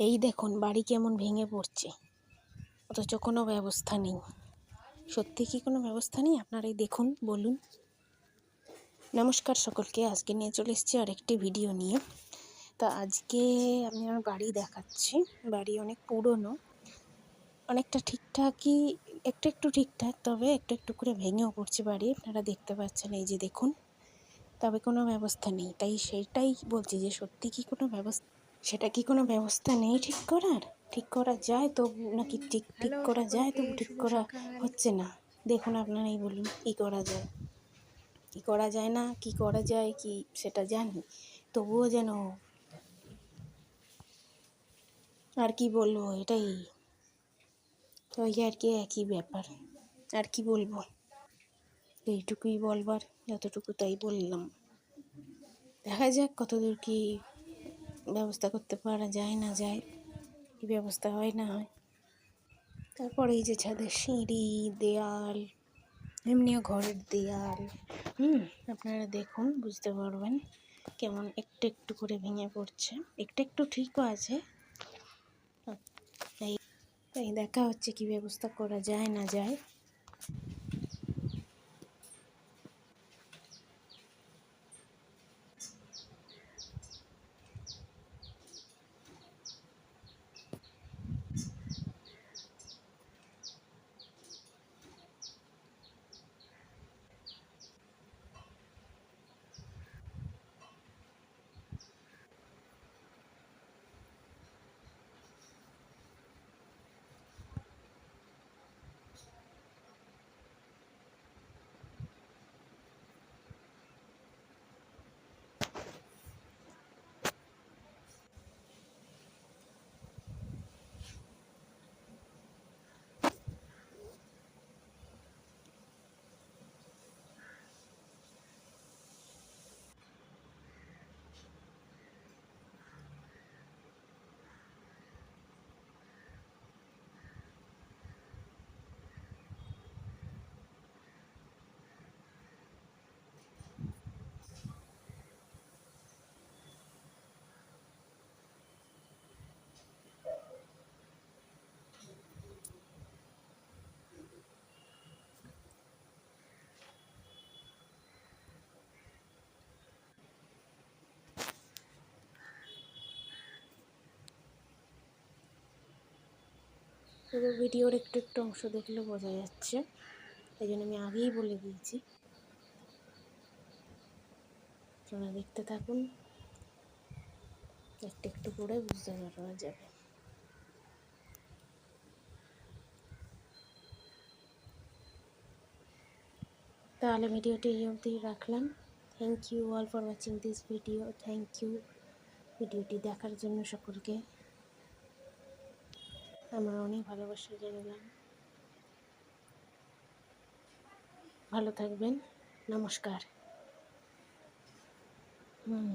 এই দেখুন, বাড়ি কেমন ভেঙে পড়ছে। অথচ কোনো ব্যবস্থা নেই। সত্যি কি কোনো ব্যবস্থা নেই? আপনারাই দেখুন, বলুন। নমস্কার সকলকে, আজকে নিয়ে চলে এসেছি আরেকটি ভিডিও নিয়ে। তা আজকে আমি আমার বাড়ি দেখাচ্ছি। বাড়ি অনেক পুরনো। অনেকটা ঠিকঠাকই, একটু একটু ঠিকঠাক, তবে একটু একটু করে ভেঙেও পড়ছে বাড়ি। আপনারা দেখতে পাচ্ছেন, এই যে দেখুন। তবে কোনো ব্যবস্থা নেই। তাই সেটাই বলছি যে সত্যি কি কোনো ব্যবস্থা সেটা কি কোনো ব্যবস্থা নেই ঠিক করার? ঠিক করা যায় তো নাকি ঠিক ঠিক করা যায় তো ঠিক করা হচ্ছে না? দেখুন আপনারাই বলুন কী করা যায়? কী করা যায় না কি করা যায় কি সেটা জানি। তবুও যেন আর কি বলব এটাই। ওই আর কি একই ব্যাপার। আর কি বলব? এইটুকুই বলবার যতটুকু তাই বললাম। দেখা যাক কতদূর কি ব্যবস্থা করতে পারা যায় না যায়, কি ব্যবস্থা হয় না হয়। তারপরে এই যে ছাদের সিঁড়ি, দেয়াল, এমনিও ঘরের দেয়াল, হুম, আপনারা দেখুন, বুঝতে পারবেন কেমন একটু একটু করে ভেঙে পড়ছে। একটু একটু ঠিকও আছে। এই এই দেখা হচ্ছে কি ব্যবস্থা করা যায় না যায়। পুরো ভিডিওর একটু একটু অংশ দেখলে বোঝা যাচ্ছে। তাই জন্য আমি আগেই বলে দিয়েছি। আপনারা দেখতে থাকুন। একটু একটু করে বুঝতে পারা যাবে। তাহলে ভিডিওটি এই অবধি রাখলাম। Thank you all for watching this video thank you ভিডিওটি দেখার জন্য সকলকে আমার অনেক ভালোবাসা জানালাম ভালো থাকবেন। নমস্কার। হুম।